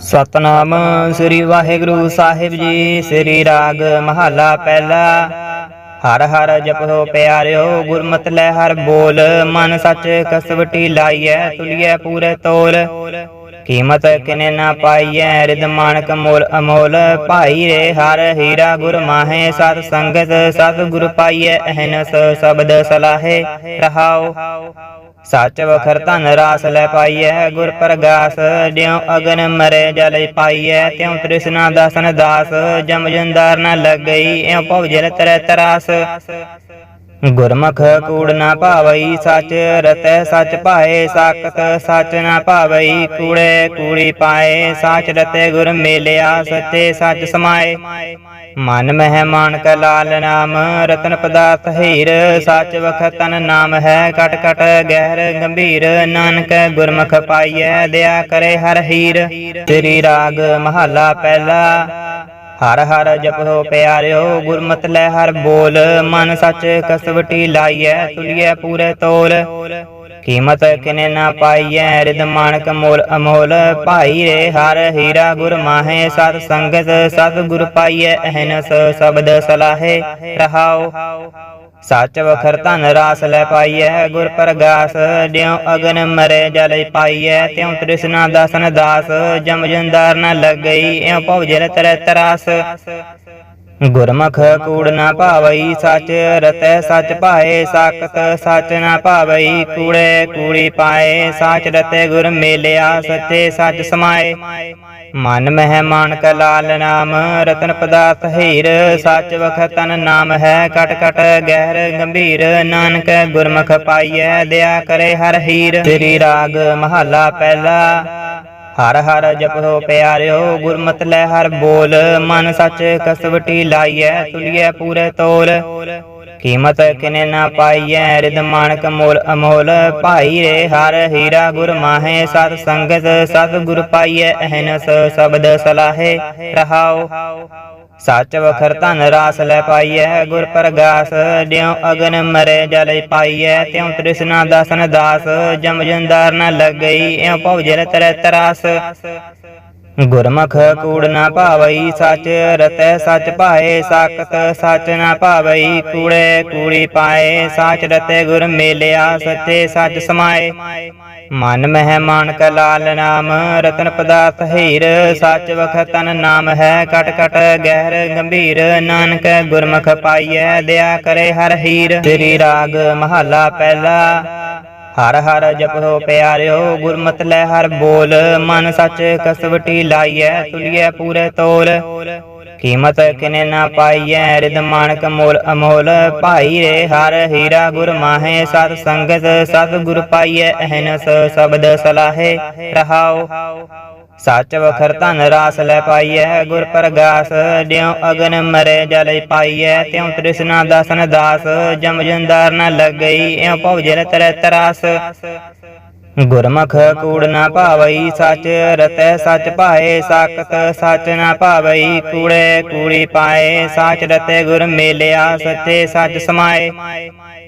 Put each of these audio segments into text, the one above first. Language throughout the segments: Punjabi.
ਸਤਨਾਮ ਸ੍ਰੀ ਵਾਹਿਗੁਰੂ ਸਾਹਿਬ ਜੀ, ਸ੍ਰੀ ਰਾਗ ਮਹੱਲਾ ਪਹਿਲਾ। ਹਰ ਹਰ ਜਪੋ ਪਿਆਰਿਓ, ਗੁਰਮਤਿ ਲੈ ਹਰ ਬੋਲ। ਮਨ ਸੱਚ ਕਸਵਟੀ ਲਾਈਐ, ਤੁਲਿਐ ਪੂਰੇ ਤੋਲ। ਕੀਮਤ ਕਿਨੇ ਨਾ ਪਾਈਐ ਰਿਦ ਮਾਨਕ ਮੋਲ ਅਮੋਲ ਭਾਈ ਰੇ, ਹਰ ਹੀਰਾ ਗੁਰ ਮਾਹੇ, ਸਤ ਸੰਗਤ, ਸਤ ਗੁਰ ਪਾਈਐ, ਅਹਨਸ ਸ਼ਬਦ ਸਲਾਹੇ, ਰਹਾਉ। ਸੱਚ ਵਖਰ ਧਨ ਰਾਸ ਲੈ ਪਾਈਐ, ਗੁਰ ਪ੍ਰਗਾਸ, ਜਿਉ ਅਗਨ ਮਰੇ ਜਲ ਪਾਈਐ, ਤਿਉ ਤ੍ਰਿਸ਼ਨਾ ਦਾਸਨ ਦਾਸ, ਜਮ ਜੰਦਾਰ ਨ ਲੱਗਈ, ਇਉ ਭਵ ਜਲ ਤਰੈ ਤਰਾਸ। ਗੁਰਮੁਖ ਕੂੜ ਨਾ ਭਾਵਈ, ਸੱਚ ਰਤੈ ਸੱਚ ਪਾਏ ਸਾਖਤ ਸੱਚ ਨਾ ਭਾਵਈ, ਕੂੜੇ ਕੂੜੀ ਪਾਏ, ਸੱਚ ਰਤੈ ਗੁਰ ਮੇਲਿਆ, ਸੱਚੇ ਸੱਚ ਸਮਾਏ। ਮਨ ਮਹਿ ਮਾਨਕ ਲਾਲ ਨਾਮ, ਰਤਨ ਪਦਾਰਥ ਹੀਰ, ਸੱਚ ਵਖਤਨ ਨਾਮ ਹੈ, ਕਟ ਕਟ ਗਹਿਰ ਗੰਭੀਰ, ਨਾਨਕ ਗੁਰਮੁਖ ਪਾਈਐ ਦਇਆ ਕਰੇ ਹਰ ਹੀਰ। ਤੇਰੀ ਰਾਗ ਮਹੱਲਾ ਪਹਿਲਾ ਹਰ ਹਰ ਜਪੋ ਪਿਆਰਿਓ, ਗੁਰਮਤਿ ਲੈ ਹਰ ਬੋਲ। ਮਨ ਸੱਚ ਕਸਵਟੀ ਲਾਈਐ, ਤੁਲਿਐ ਪੂਰੇ ਤੋਲ। ਕੀਮਤ ਕਿਨੇ ਨਾ ਪਾਈਐ ਰਿਦ ਮਾਨਕ ਮੋਲ ਅਮੋਲ। ਭਾਈ ਰੇ ਹਰ ਹੀਰਾ ਗੁਰ ਮਾਹੇ, ਸਤ ਸੰਗਤ, ਸਤ ਗੁਰ ਪਾਈਐ, ਅਹਨਸ ਸ਼ਬਦ ਸਲਾਹੇ, ਰਹਾਓ। ਸੱਚ ਵਖਰ ਧਨ ਰਾਸ ਲੈ ਪਾਈਐ, ਗੁਰ ਪ੍ਰਗਾਸ। ਜਿਉ ਅਗਨ ਮਰੇ ਜਲ ਪਾਈਐ, ਤਿਉ ਤ੍ਰਿਸ਼ਨਾ ਦਸਨ ਦਾਸ। ਜਮ ਜੰਦਾਰ ਨ ਲੱਗਈ, ਇਉ ਭਵ ਜਲ ਤਰੈ ਤਰਾਸ। ਗੁਰਮੁਖ ਕੂੜ ਨਾ ਭਾਵਈ ਸੱਚ ਰਤੈ ਸੱਚ ਪਾਏ, ਸਾਖਤ ਸੱਚ ਨਾ ਭਾਵਈ ਕੂੜੇ ਕੂੜੀ ਪਾਏ, ਸੱਚ ਰਤੈ ਗੁਰ ਮੇਲਿਆ, ਸੱਚੇ ਸੱਚ ਸਮਾਏ। ਮਨ ਮਹਿ ਮਾਨਕ ਲਾਲ ਨਾਮ, ਰਤਨ ਪਦਾਰਥ ਹੀਰ, ਸੱਚ ਵਖਤਨ ਨਾਮ ਹੈ, ਕਟ ਕਟ ਗਹਿਰ ਗੰਭੀਰ, ਨਾਨਕ ਗੁਰਮੁਖ ਪਾਈਐ ਦਇਆ ਕਰੇ ਹਰ ਹੀਰ। ਤੇਰੀ ਰਾਗ ਮਹੱਲਾ ਪਹਿਲਾ। ਹਰ ਹਰ ਜਪੋ ਪਿਆਰਿਓ, ਗੁਰਮਤਿ ਲੈ ਹਰ ਬੋਲ। ਮਨ ਸੱਚ ਕਸਵਟੀ ਲਾਈਐ, ਤੁਲੀਐ ਪੂਰੇ ਤੋਲ। ਕੀਮਤ ਕਿਨੇ ਨਾ ਪਾਈਐ ਰਿਦ ਮਾਨਕ ਮੋਲ ਅਮੋਲ। ਭਾਈ ਰੇ ਹਰ ਹੀਰਾ ਗੁਰ ਮਾਹੇ, ਸਤ ਸੰਗਤ, ਸਤ ਗੁਰ ਪਾਈਐ, ਅਹਨਸ ਸ਼ਬਦ ਸਲਾਹੇ। ਰਹਾਉ ਸੱਚ ਵਖਰ ਧਨ ਰਾਸ ਲੈ ਪਾਈਐ, ਗੁਰ ਪ੍ਰਗਾਸ। ਜਿਉ ਅਗਨ ਮਰੇ, ਜਲ ਪਾਈਐ, ਤਿਉ ਤ੍ਰਿਸ਼ਨਾ ਦਸਨ ਦਾਸ। ਜਮ ਜੰਦਾਰ ਨ ਲੱਗਈ, ਇਉ ਭਵ ਜਲ ਤਰੈ ਤਰਾਸ। ਗੁਰਮੁਖ ਕੂੜ ਨਾ ਭਾਵਈ ਸਚ, ਰਤੈ ਸਚ ਪਾਏ ਸਾਖਤ ਸਚ ਨਾ ਭਾਵਈ ਕੂੜੇ, ਕੂੜੀ ਪਾਏ, ਸੱਚ ਰਤੈ ਗੁਰ ਮੇਲਿਆ, ਸੱਚੇ ਸੱਚ ਸਮਾਏ। ਮਨ ਮਹਿ ਮਾਨਕ ਲਾਲ ਨਾਮ, ਰਤਨ ਪਦਾਰਥ ਹੀਰ, ਸੱਚ ਵਖਤਨ ਨਾਮ ਹੈ, ਕਟ ਕਟ ਗਹਿਰ ਗੰਭੀਰ, ਨਾਨਕ ਗੁਰਮੁਖ ਪਾਈਐ ਦਇਆ ਕਰੇ ਹਰ ਹੀਰ। ਤੇਰੀ ਰਾਗ ਮਹੱਲਾ ਪਹਿਲਾ। ਹਰ ਹਰ ਜਪੋ ਪਿਆਰਿਓ, ਗੁਰਮਤਿ ਲੈ ਹਰ ਬੋਲ। ਮਨ ਸੱਚ ਕਸਵਟੀ ਲਾਈਐ, ਤੁਲੀਐ ਪੂਰੇ ਤੋਲ। ਕੀਮਤ ਕਿਨੇ ਨਾ ਪਾਈਐ ਰਿਦ ਮਾਨਕ ਮੋਲ ਅਮੋਲ। ਭਾਈ ਰੇ ਹਰ ਹੀਰਾ ਗੁਰ ਮਾਹੇ, ਸਤ ਸੰਗਤ ਸਤ ਗੁਰ ਪਾਈਐ, ਅਹਨਸ ਸ਼ਬਦ ਸਲਾਹੇ। ਰਹਾਉ ਸੱਚ ਵਖਰ ਧਨ ਰਾਸ ਲੈ ਪਾਈਐ, ਗੁਰ ਪ੍ਰਗਾਸ। ਜਿਉ ਅਗਨ ਮਰੇ, ਜਲ ਪਾਈਐ, ਤਿਉ ਤ੍ਰਿਸ਼ਨਾ ਦਸਨ ਦਾਸ। ਜਮ ਜੰਦਾਰ ਨ ਲੱਗਈ, ਇਉ ਭਵ ਜਲ ਤਰੈ ਤਰਾਸ। ਗੁਰਮੁਖ ਕੂੜ ਨਾ ਭਾਵਈ ਸਚ, ਰਤੈ ਸਚ ਪਾਏ ਸਾਖਤ ਸਚ ਨਾ ਭਾਵਈ ਕੂੜੇ, ਕੂੜੀ ਪਾਏ, ਸੱਚ ਰਤੈ ਗੁਰ ਮੇਲਿਆ, ਸੱਚੇ ਸੱਚ ਸਮਾਏ।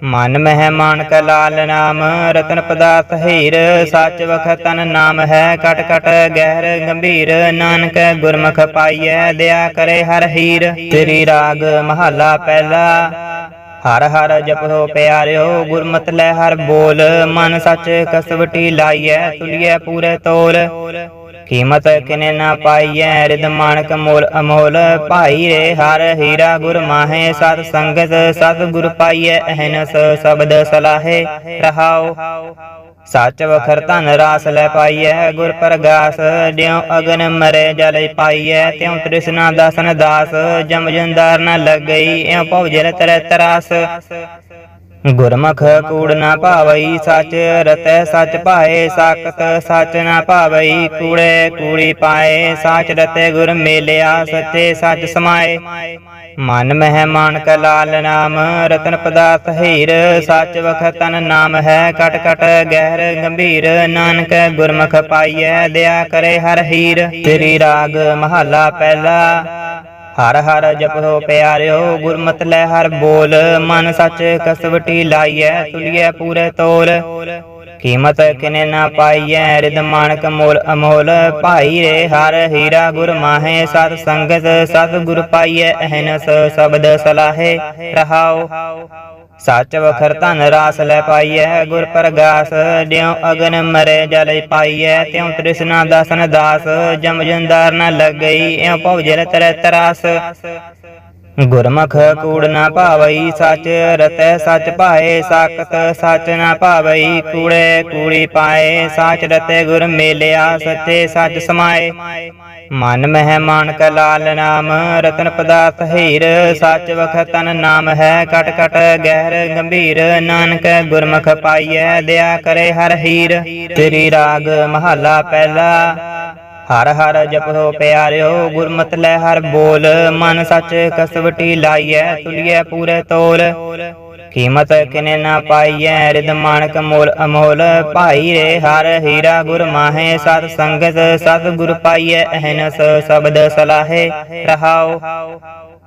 ਮਨ ਮਹਿ ਮਾਨਕ ਲਾਲ ਨਾਮ, ਰਤਨ ਪਦਾਰਥ ਹੀਰ, ਸੱਚ ਵਖਤਨ ਨਾਮ ਹੈ, ਕਟ ਕਟ ਗਹਿਰ ਗੰਭੀਰ, ਨਾਨਕ ਗੁਰਮੁਖ ਪਾਈਐ ਦਇਆ ਕਰੇ ਹਰ ਹੀਰ। ਤੇਰੀ ਰਾਗ ਮਹੱਲਾ ਪਹਿਲਾ ਹਰ ਹਰ ਜਪੋ ਪਿਆਰਿਓ, ਗੁਰਮਤਿ ਲੈ ਹਰ ਬੋਲ। ਮਨ ਸੱਚ ਕਸਵਟੀ ਲਾਈਐ, ਤੁਲੀਐ ਪੂਰੇ ਤੋਲ। ਕੀਮਤ ਕਿਨੇ ਨਾ ਪਾਈਐ ਰਿਦ ਮਾਨਕ ਮੋਲ ਅਮੋਲ। ਭਾਈ ਰੇ ਹਰ ਹੀਰਾ ਗੁਰ ਮਾਹੇ, ਸਤ ਸੰਗਤ, ਸਤ ਗੁਰ ਪਾਈਐ, ਅਹਨਸ ਸ਼ਬਦ ਸਲਾਹੇ ਰਹਾਉ ਸੱਚ ਵਖਰ ਧਨ ਰਾਸ ਲੈ ਪਾਈਐ, ਗੁਰ ਪ੍ਰਗਾਸ, ਜਿਉ ਅਗਨ ਮਰੇ ਜਲ ਪਾਈਐ, ਤਿਉ ਤ੍ਰਿਸ਼ਨਾ ਦਸਨ ਦਾਸ, ਜਮ ਜੰਦਾਰ ਨ ਲੱਗਈ, ਇਉ ਭਵ ਜਲ ਤਰੈ ਤਰਾਸ ਗੁਰਮੁਖ ਕੂੜ ਨਾ ਭਾਵਈ ਸੱਚ ਰਤੈ ਸੱਚ ਪਾਏ, ਸਾਖਤ ਸੱਚ ਨਾ ਭਾਵਈ ਕੂੜੇ ਕੂੜੀ ਪਾਏ, ਸੱਚ ਰਤੈ ਗੁਰ ਮੇਲਿਆ, ਸੱਚੇ ਸੱਚ ਸਮਾਏ। ਮਨ ਮਹਿ ਮਾਨਕ ਲਾਲ ਨਾਮ, ਰਤਨ ਪਦਾਰਥ ਹੀਰ, ਸੱਚ ਵਖਤਨ ਨਾਮ ਹੈ, ਕਟ ਕਟ ਗਹਿਰ ਗੰਭੀਰ, ਨਾਨਕ ਗੁਰਮੁਖ ਪਾਈਐ ਦਇਆ ਕਰੇ ਹਰ ਹੀਰ। ਤੇਰੀ ਰਾਗ ਮਹੱਲਾ ਪਹਿਲਾ ਹਰ ਹਰ ਜਪੋ ਪਿਆਰਿਓ, ਗੁਰਮਤਿ ਲੈ ਹਰ ਬੋਲ। ਮਨ ਸੱਚ ਕਸਵਟੀ ਲਾਈਐ, ਤੁਲੀਐ ਪੂਰੇ ਤੋਲ। ਕੀਮਤ ਕਿਨੇ ਨਾ ਪਾਈਐ ਰਿਦ ਮਾਨਕ ਮੋਲ ਅਮੋਲ। ਭਾਈ ਰੇ ਹਰ ਹੀਰਾ ਗੁਰ ਮਾਹੇ, ਸਤ ਸੰਗਤ, ਸਤ ਗੁਰ ਪਾਈਐ, ਅਹਨਸ ਸ਼ਬਦ ਸਲਾਹੇ ਰਹਾਉ ਸੱਚ ਵਖਰ ਧਨ ਰਾਸ ਲੈ ਪਾਈਐ, ਗੁਰ ਪ੍ਰਗਾਸ। ਦਿਉ ਅਗਨ ਮਰੇ ਜਲ ਪਾਈਐ, ਤਿਉ ਤ੍ਰਿਸ਼ਨਾ ਦਸਨ ਦਾਸ। ਜਮ ਜੰਦਾਰ ਨ ਲੱਗਈ, ਇਉ ਭਉ ਜਲ ਤਰ ਤਰਾਸ। ਗੁਰਮੁਖ ਕੂੜ ਨਾ ਭਾਵਈ ਸੱਚ, ਰਤੈ ਸੱਚ ਪਾਏ ਸਾਖਤ, ਸੱਚ ਨਾ ਭਾਵਈ ਕੂੜੇ, ਕੂੜੀ ਪਾਏ ਸਾਚ, ਰਤੈ ਗੁਰ ਮੇਲਿਆ, ਸੱਚੇ ਸੱਚ ਸਮਾਏ। ਮਨ ਮਹਿ ਮਾਨਕ ਲਾਲ ਨਾਮ, ਰਤਨ ਪਦਾਰਥ ਹੀਰ, ਸੱਚ ਵਖਤਨ ਨਾਮ ਹੈ ਕਟ ਕਟ, ਗਹਿਰ ਗੰਭੀਰ, ਨਾਨਕ ਗੁਰਮੁਖ ਪਾਈਐ, ਦਿਆ ਕਰੇ ਹਰ ਹੀਰ। ਤੇਰੀ ਰਾਗ ਮਹੱਲਾ ਪਹਿਲਾ ਹਰ ਹਰ ਜਪੋ ਪਿਆਰਿਓ, ਗੁਰਮਤਿ ਲੈ ਹਰ ਬੋਲ। ਮਨ ਸੱਚ ਕਸਵਟੀ ਲਾਈਐ, ਤੁਲਿਐ ਪੂਰੇ ਤੋਲ। ਕੀਮਤ ਕਿਨੇ ਨਾ ਪਾਈਐ ਰਿਦ ਮਾਨਕ ਮੋਲ ਅਮੋਲ। ਭਾਈ ਰੇ ਹਰ ਹੀਰਾ ਗੁਰ ਮਾਹੇ, ਸਤ ਸੰਗਤ ਸਤ ਗੁਰ ਪਾਈਐ, ਅਹਨਸ ਸ਼ਬਦ ਸਲਾਹੇ। ਰਹਾਉ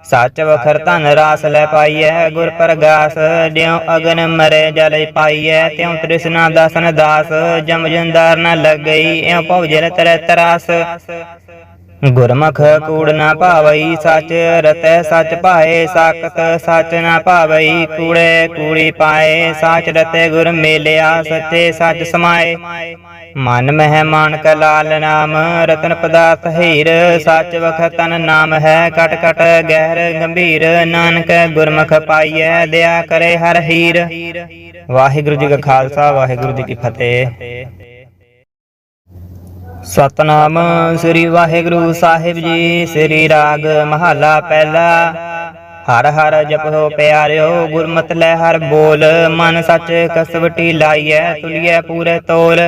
ਸੱਚ ਵਖਰ ਧਨ ਰਾਸ ਲੈ ਪਾਈਐ, ਗੁਰ ਪ੍ਰਗਾਸ। ਦਿਉ ਅਗਨ ਮਰੇ ਜਲ ਪਾਈਐ, ਤਿਉ ਤ੍ਰਿਸ਼ਨਾ ਦਸਨ ਦਾਸ। ਜਮ ਜੰਦਾਰ ਨ ਲੱਗਈ, ਇਉ ਭਉ ਜਲ ਤਰ ਤਰਾਸ। ਗੁਰਮੁਖ ਕੂੜ ਨਾ ਭਾਵਈ ਸਚ, ਰਤੈ ਸਚ ਪਾਏ ਸਾਖਤ ਸੱਚ ਨਾ ਭਾਵਈ ਕੂੜੇ, ਕੂੜੀ ਪਾਏ, ਸਾਚ ਰਤੈ ਗੁਰ ਮੇਲਿਆ, ਸੱਚੇ ਸੱਚ ਸਮਾਏ। ਮਨ ਮਹਿ ਮਾਨਕ ਲਾਲ ਨਾਮ, ਰਤਨ ਪਦਾਰਥ ਹੀਰ, ਸੱਚ ਵਖਤਨ ਨਾਮ ਹੈ, ਕਟ ਕਟ ਗਹਿਰ ਗੰਭੀਰ, ਨਾਨਕ ਗੁਰਮੁਖ ਪਾਈਐ, ਦਿਆ ਕਰੇ ਹਰ ਹੀਰ। ਵਾਹਿਗੁਰੂ ਜੀ ਕਾ ਖਾਲਸਾ, ਵਾਹਿਗੁਰੂ ਜੀ ਕੀ ਫਤਿਹ। ਸਤਨਾਮ ਸ੍ਰੀ ਵਾਹਿਗੁਰੂ ਸਾਹਿਬ ਜੀ, ਸ੍ਰੀ ਰਾਗ ਮਹੱਲਾ ਪਹਿਲਾ। ਹਰ ਹਰ ਜਪੋ ਪਿਆਰਿਓ, ਗੁਰਮਤ ਲੈ ਹਰ ਬੋਲ। ਮਨ ਸੱਚ ਕਸਵਟੀ ਲਾਈਐ, ਤੁਲਿਐ ਪੂਰੇ ਤੋਲ।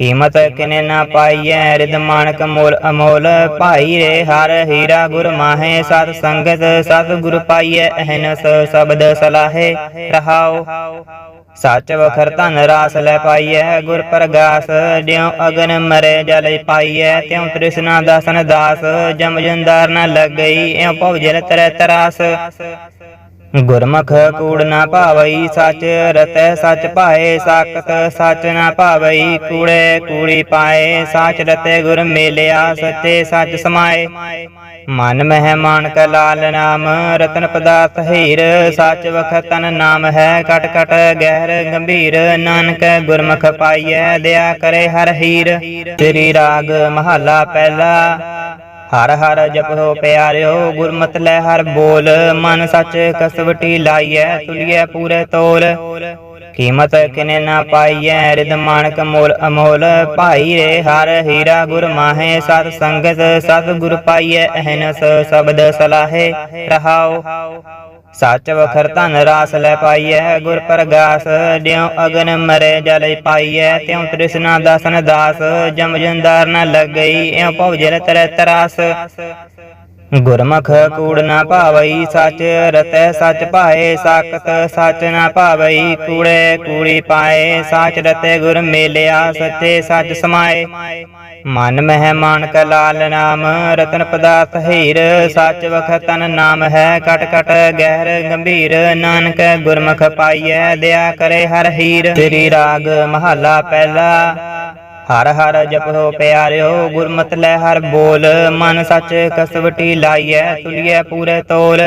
ਕੀਮਤ ਕਿਨੇ ਨਾ ਪਾਈਐ ਰਿਦ ਮਾਨਕ ਮੋਲ ਅਮੋਲ ਭਾਈ ਰੇ, ਹਰ ਹੀਰਾ ਗੁਰ ਮਾਹੇ, ਸਤ ਸੰਗਤ, ਸਤ ਗੁਰ ਪਾਈਐ ਅਹਨਸ ਸ਼ਬਦ ਸਲਾਹੇ, ਰਹਾਉ। ਸੱਚ ਵਖਰ ਧਨ ਰਾਸ ਲੈ ਪਾਈਐ, ਗੁਰ ਪ੍ਰਗਾਸ ਦਿਉ ਅਗਨ ਮਰੇ ਜਲ ਪਾਈਐ, ਤਿਉ ਤ੍ਰਿਸ਼ਨਾ ਦਸਨ ਦਾਸ, ਜਮ ਜੰਦਾਰ ਨ ਲੱਗਈ, ਇਉ ਭਉ ਜਲ ਤਰ ਤਰਾਸ। ਗੁਰਮੁਖ ਕੂੜ ਨਾ ਭਾਵਈ ਸੱਚ, ਰਤੈ ਸੱਚ ਪਾਏ ਸਾਖਤ, ਸੱਚ ਨਾ ਭਾਵਈ ਕੂੜੇ, ਕੂੜੀ ਪਾਏ, ਸਾਚ ਰਤੈ ਗੁਰ ਮੇਲਿਆ, ਸੱਚੇ ਸੱਚ ਸਮਾਏ। ਮਨ ਮਹਿ ਮਾਨਕ ਲਾਲ ਨਾਮ, ਰਤਨ ਪਦਾਰਥ ਹੀਰ, ਸੱਚ ਵਖਤਨ ਨਾਮ ਹੈ ਕਟ ਕਟ ਗਹਿਰ ਗੰਭੀਰ, ਨਾਨਕ ਗੁਰਮੁਖ ਪਾਈਐ, ਦਿਆ ਕਰੇ ਹਰ ਹੀਰ। ਤੇਰੀ ਰਾਗ ਮਹੱਲਾ ਪਹਿਲਾ ਹਰ ਹਰ ਜਪੋ ਪਿਆਰਿਓ, ਗੁਰਮਤਿ ਲੈ ਹਰ ਬੋਲ। ਮਨ ਸੱਚ ਕਸਵਟੀ ਲਾਈਐ, ਤੁਲਿਐ ਪੂਰੇ ਤੋਲ। ਕੀਮਤ ਕਿਨੇ ਨਾ ਪਾਈਐ ਰਿਦ ਮਾਨਕ ਮੋਲ ਅਮੋਲ। ਭਾਈ ਰੇ ਹਰ ਹੀਰਾ ਗੁਰ ਮਾਹੇ, ਸਤ ਸੰਗਤ, ਸਤ ਗੁਰ ਪਾਈਐ, ਅਹਨਸ ਸ਼ਬਦ ਸਲਾਹੇ, ਰਹਾਓ। ਸੱਚ ਵਖਰ ਧਨ ਰਾਸ ਲੈ ਪਾਈਐ, ਗੁਰ ਪ੍ਰਗਾਸ। ਦਿਉ ਅਗਨ ਮਰੇ, ਜਲ ਪਾਈਐ, ਤਿਉ ਤ੍ਰਿਸ਼ਨਾ ਦਸਨ ਦਾਸ। ਜਮ ਜੰਦਾਰ ਨ ਲੱਗਈ, ਇਉ ਭਉ ਜਲ ਤਰ ਤਰਾਸ। ਗੁਰਮੁਖ ਕੂੜ ਨਾ ਭਾਵਈ ਸੱਚ ਰਤੈ ਸੱਚ ਪਾਏ, ਸਾਖਤ ਸੱਚ ਨਾ ਭਾਵਈ ਕੂੜੇ ਕੂੜੀ ਪਾਏ, ਸਾਚ ਰਤੈ ਗੁਰ ਮੇਲਿਆ, ਸੱਚੇ ਸੱਚ ਸਮਾਏ। ਮਨ ਮਹਿ ਮਾਨਕ ਲਾਲ ਨਾਮ, ਰਤਨ ਪਦਾਰਥ ਹੀਰ, ਸੱਚ ਵਖਤਨ ਨਾਮ ਹੈ, ਕਟ ਕਟ ਗਹਿਰ ਗੰਭੀਰ, ਨਾਨਕ ਗੁਰਮੁਖ ਪਾਈਐ, ਦਿਆ ਕਰੇ ਹਰ ਹੀਰ। ਤੇਰੀ ਰਾਗ ਮਹੱਲਾ ਪਹਿਲਾ ਹਰ ਹਰ ਜਪੋ ਪਿਆਰਿਓ, ਗੁਰਮਤਿ ਲੈ ਹਰ ਬੋਲ। ਮਨ ਸੱਚ ਕਸਵਟੀ ਲਾਈਐ, ਤੁਲਿਐ ਪੂਰੇ ਤੋਲ।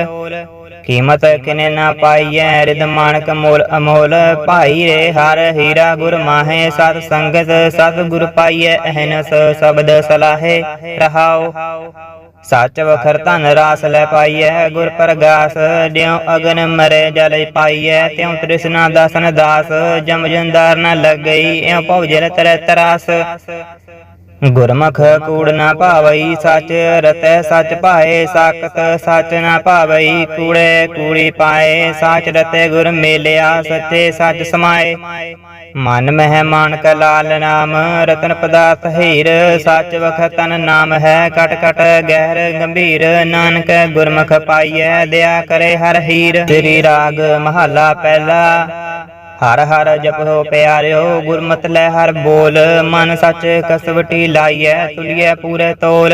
ਕੀਮਤ ਕਿਨੇ ਨਾ ਪਾਈਐ ਰਿਦ ਮਾਨਕ ਮੋਲ ਅਮੋਲ। ਭਾਈ ਰੇ ਹਰ ਹੀਰਾ ਗੁਰ ਮਾਹੇ, ਸਤ ਸੰਗਤ ਸਤ ਗੁਰ ਪਾਈਐ, ਅਹਨਸ ਸ਼ਬਦ ਸਲਾਹੇ। ਰਹਾਉ ਸੱਚ ਵਖਰ ਧਨ ਰਾਸ ਲੈ ਪਾਈਐ, ਗੁਰ ਪ੍ਰਗਾਸ। ਦਿਉ ਅਗਨ ਮਰੇ ਜਲ ਪਾਈਐ, ਤਿਉ ਤ੍ਰਿਸ਼ਨਾ ਦਸਨ ਦਾਸ। ਜਮ ਜੰਦਾਰ ਨ ਲੱਗਈ, ਇਉ ਭਉ ਜਲ ਤਰ ਤਰਾਸ। ਗੁਰਮੁਖ ਕੂੜ ਨਾ ਭਾਵਈ ਸਚ, ਰਤੈ ਸਚ ਪਾਏ ਸਾਖਤ, ਸਚ ਨਾ ਭਾਵਈ ਕੂੜੇ, ਕੂੜੀ ਪਾਏ ਸਚ, ਰਤੈ ਗੁਰ ਮੇਲਿਆ ਸੱਚੇ ਸਚ ਸਮਾਏ। ਮਨ ਮਹਿ ਮਾਨਕ ਲਾਲ ਨਾਮ, ਰਤਨ ਪਦਾਰਥ ਹੀਰ, ਸੱਚ ਵਖਤਨ ਨਾਮ ਹੈ ਕਟ ਕਟ, ਗਹਿਰ ਗੰਭੀਰ, ਨਾਨਕ ਗੁਰਮੁਖ ਪਾਈਐ, ਦਿਆ ਕਰੇ ਹਰ ਹੀਰ। ਤੇਰੀ ਰਾਗ ਮਹੱਲਾ ਪਹਿਲਾ ਹਰ ਹਰ ਜਪੋ ਪਿਆਰਿਓ, ਗੁਰਮਤਿ ਲੈ ਹਰ ਬੋਲ। ਮਨ ਸੱਚ ਕਸਵਟੀ ਲਾਈਐ, ਤੁਲਿਐ ਪੂਰੇ ਤੋਲ।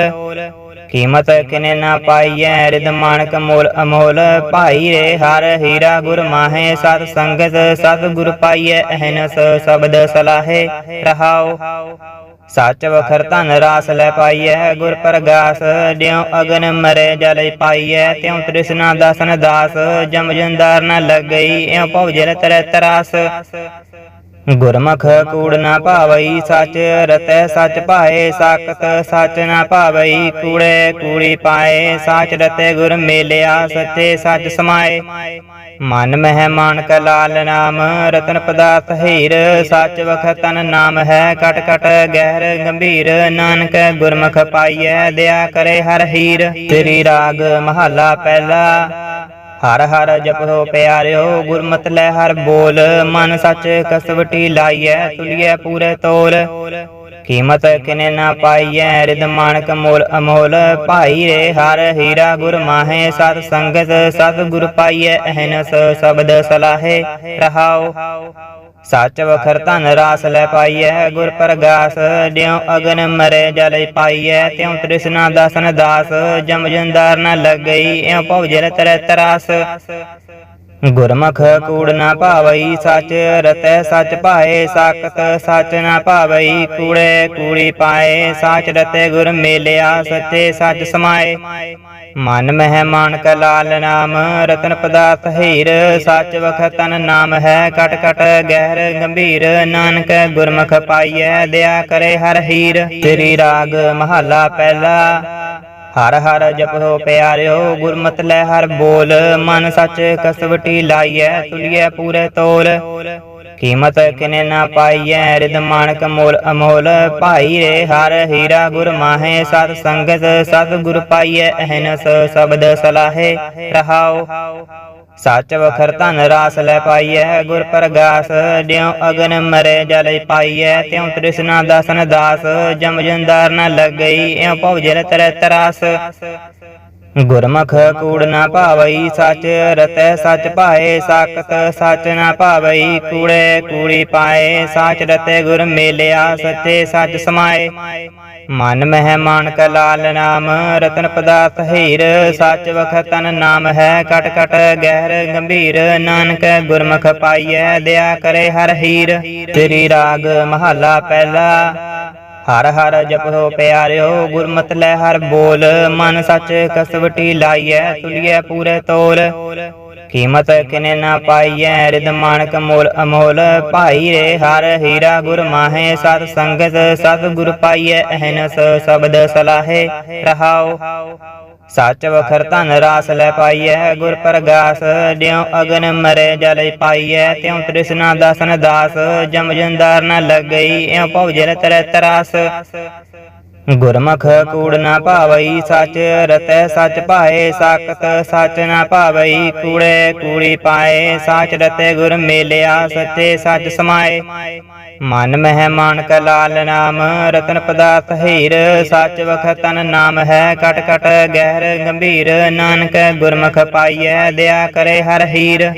ਕੀਮਤ ਕਿਨੇ ਨਾ ਪਾਈਐ ਰਿਦ ਮਾਨਕ ਮੋਲ ਅਮੋਲ। ਭਾਈ ਰੇ ਹਰ ਹੀਰਾ ਗੁਰ ਮਾਹੇ, ਸਤ ਸੰਗਤ, ਸਤ ਗੁਰ ਪਾਈਐ, ਅਹਨਸ ਸ਼ਬਦ ਸਲਾਹੇ ਰਹਾਉ ਸੱਚ ਵਖਰ ਧਨ ਰਾਸ ਲੈ ਪਾਈਐ, ਗੁਰ ਪ੍ਰਗਾਸ। ਜਿਉ ਅਗਨ ਮਰੇ, ਜਲ ਪਾਈਐ, ਤਿਉ ਤ੍ਰਿਸ਼ਨਾ ਦਸਨ ਦਾਸ। ਜਮ ਜੰਦਾਰ ਨ ਲੱਗਈ, ਇਉ ਭਉ ਜਲ ਤਰੈ ਤਰਾਸ। ਗੁਰਮੁਖ ਕੂੜ ਨਾ ਭਾਵਈ ਸੱਚ, ਰਤੈ ਸੱਚ ਪਾਏ ਸਾਖਤ, ਸੱਚ ਨਾ ਭਾਵਈ ਕੂੜੇ, ਕੂੜੀ ਪਾਏ ਸਾਚ, ਰਤੈ ਗੁਰ ਮੇਲਿਆ ਸੱਚੇ ਸੱਚ ਸਮਾਏ। ਮਨ ਮਹਿ ਮਾਨਕ ਲਾਲ ਨਾਮ, ਰਤਨ ਪਦਾਰਥ ਹੀਰ, ਸੱਚ ਵਖਤਨ ਨਾਮ ਹੈ ਕਟ ਕਟ, ਗਹਿਰ ਗੰਭੀਰ, ਨਾਨਕ ਗੁਰਮੁਖ ਪਾਈਐ ਦਇਆ ਕਰੇ ਹਰ ਹੀਰ। ਤੇਰੀ ਰਾਗ ਮਹੱਲਾ ਪਹਿਲਾ ਹਰ ਹਰ ਜਪੋ ਪਿਆਰਿਓ, ਗੁਰਮਤਿ ਲੈ ਹਰ ਬੋਲ। ਮਨ ਸੱਚ ਕਸਵਟੀ ਲਾਈਐ, ਤੁਲੀਐ ਪੂਰੇ ਤੋਲ। ਕੀਮਤ ਕਿਨੇ ਨਾ ਪਾਈਐ ਰਿਦ ਮਾਨਕ ਮੋਲ ਅਮੋਲ। ਭਾਈ ਰੇ ਹਰ ਹੀਰਾ ਗੁਰ ਮਾਹੇ, ਸਤ ਸੰਗਤ, ਸਤ ਗੁਰ ਪਾਈਐ, ਅਹਨਸ ਸ਼ਬਦ ਸਲਾਹੇ ਰਹਾਉ ਸੱਚ ਵਖਰ ਧਨ ਰਾਸ ਲੈ ਪਾਈਐ, ਗੁਰ ਪ੍ਰਗਾਸ। ਜਿਉ ਅਗਨ ਮਰੇ ਜਲ ਪਾਈਐ, ਤਿਉ ਤ੍ਰਿਸ਼ਨਾ ਦਸਨ ਦਾਸ। ਜਮ ਜੰਦਾਰ ਨ ਲੱਗਈ, ਇਉ ਭਉ ਜਲ ਤਰੈ ਤਰਾਸ ਗੁਰਮੁਖ ਕੂੜ ਨਾ ਭਾਵਈ ਸੱਚ ਰਤੈ ਸੱਚ ਪਾਏ, ਸਾਖਤ ਸੱਚ ਨਾ ਭਾਵਈ ਕੂੜੇ ਕੂੜੀ ਪਾਏ, ਸਾਚ ਰਤੈ ਗੁਰ ਮੇਲਿਆ, ਸੱਚੇ ਸੱਚ ਸਮਾਏ। ਮਨ ਮਹਿ ਮਾਨਕ ਲਾਲ ਨਾਮ, ਰਤਨ ਪਦਾਰਥ ਹੀਰ, ਸੱਚ ਵਖਤਨ ਨਾਮ ਹੈ, ਕਟ ਕਟ ਗਹਿਰ ਗੰਭੀਰ, ਨਾਨਕ ਗੁਰਮੁਖ ਪਾਈਐ ਦਇਆ ਕਰੇ ਹਰ ਹੀਰ। ਤੇਰੀ ਰਾਗ ਮਹੱਲਾ ਪਹਿਲਾ ਹਰ ਹਰ ਜਪੋ ਪਿਆਰਿਓ, ਗੁਰਮਤਿ ਲੈ ਹਰ ਬੋਲ। ਮਨ ਸੱਚ ਕਸਵਟੀ ਲਾਈਐ, ਤੁਲੀਐ ਪੂਰੇ ਤੋਲ। ਕੀਮਤ ਕਿਨੇ ਨਾ ਪਾਈਐ ਰਿਦ ਮਾਨਕ ਮੋਲ ਅਮੋਲ। ਭਾਈ ਰੇ ਹਰ ਹੀਰਾ ਗੁਰ ਮਾਹੇ, ਸਤ ਸੰਗਤ, ਸਤ ਗੁਰ ਪਾਈਐ, ਅਹਨਸ ਸ਼ਬਦ ਸਲਾਹੇ ਰਹਾਉ ਸੱਚ ਵਖਰ ਧਨ ਰਾਸ ਲੈ ਪਾਈਐ, ਗੁਰ ਪ੍ਰਗਾਸ। ਜਿਉ ਅਗਨ ਮਰੇ ਜਲ ਪਾਈਐ, ਤਿਉ ਤ੍ਰਿਸ਼ਨਾ ਦਸਨ ਦਾਸ। ਜਮ ਜੰਦਾਰ ਨ ਲੱਗਈ, ਇਉ ਭਉ ਜਲ ਤਰੈ ਤਰਾਸ। ਗੁਰਮੁਖ ਕੂੜ ਨਾ ਭਾਵਈ ਸੱਚ, ਰਤੈ ਸੱਚ ਪਾਏ ਸਾਖਤ, ਸੱਚ ਨਾ ਭਾਵਈ ਕੂੜੇ, ਕੂੜੀ ਪਾਏ ਸਾਚ, ਰਤੈ ਗੁਰ ਮੇਲਿਆ ਸੱਚੇ ਸੱਚ ਸਮਾਏ। ਮਨ ਮਹਿ ਮਾਨਕ ਲਾਲ ਨਾਮ, ਰਤਨ ਪਦਾਰਥ ਹੀਰ, ਸੱਚ ਵਖਤਨ ਨਾਮ ਹੈ ਕਟ ਕਟ, ਗਹਿਰ ਗੰਭੀਰ, ਨਾਨਕ ਗੁਰਮੁਖ ਪਾਈਐ ਦਇਆ ਕਰੇ ਹਰ ਹੀਰ। ਤੇਰੀ ਰਾਗ ਮਹੱਲਾ ਪਹਿਲਾ ਹਰ ਹਰ ਜਪੋ ਪਿਆਰਿਓ, ਗੁਰਮਤਿ ਲੈ ਹਰ ਬੋਲ। ਮਨ ਸੱਚ ਕਸਵਟੀ ਲਾਈਐ, ਤੁਲੀਐ ਪੂਰੇ ਤੋਲ। ਕੀਮਤ ਕਿਨੇ ਨਾ ਪਾਈਐ ਰਿਦ ਮਾਨਕ ਮੋਲ ਅਮੋਲ। ਭਾਈ ਰੇ ਹਰ ਹੀਰਾ ਗੁਰ ਮਾਹੇ, ਸਤ ਸੰਗਤ ਸਤ ਗੁਰ ਪਾਈਐ, ਅਹਨਸ ਸ਼ਬਦ ਸਲਾਹੇ। ਰਹਾਉ ਸੱਚ ਵਖਰ ਧਨ ਰਾਸ ਲੈ ਪਾਈਐ, ਗੁਰ ਪ੍ਰਗਾਸ। ਜਿਉ ਅਗਨ ਮਰੇ ਜਲ ਪਾਈਐ, ਤਿਉ ਤ੍ਰਿਸ਼ਨਾ ਦਸਨ ਦਾਸ। ਜਮ ਜੰਦਾਰ ਨ ਲੱਗਈ, ਇਉ ਭਉ ਜਲ ਤਰੈ ਤਰਾਸ। ਗੁਰਮੁਖ ਕੂੜ ਨਾ ਭਾਵਈ ਸਚ, ਰਤੈ ਸਚ ਪਾਏ ਸਾਖਤ, ਸੱਚ ਨਾ ਭਾਵਈ ਕੂੜੇ, ਕੂੜੀ ਪਾਏ ਸਚ, ਰਤੈ ਗੁਰ ਮੇਲਿਆ ਸੱਚੇ ਸੱਚ ਸਮਾਏ। ਮਨ ਮਹਿ ਮਾਨਕ ਲਾਲ ਨਾਮ, ਰਤਨ ਪਦਾਰਥ ਹੀਰ, ਸੱਚ ਵਖਤਨ ਨਾਮ ਹੈ ਕਟ ਕਟ, ਗਹਿਰ ਗੰਭੀਰ, ਨਾਨਕ ਗੁਰਮੁਖ ਪਾਈਐ ਦਇਆ ਕਰੇ ਹਰ ਹੀਰ।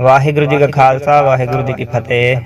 ਵਾਹਿਗੁਰੂ ਜੀ ਕਾ ਖਾਲਸਾ, ਵਾਹਿਗੁਰੂ ਜੀ ਕੀ ਫਤਿਹ।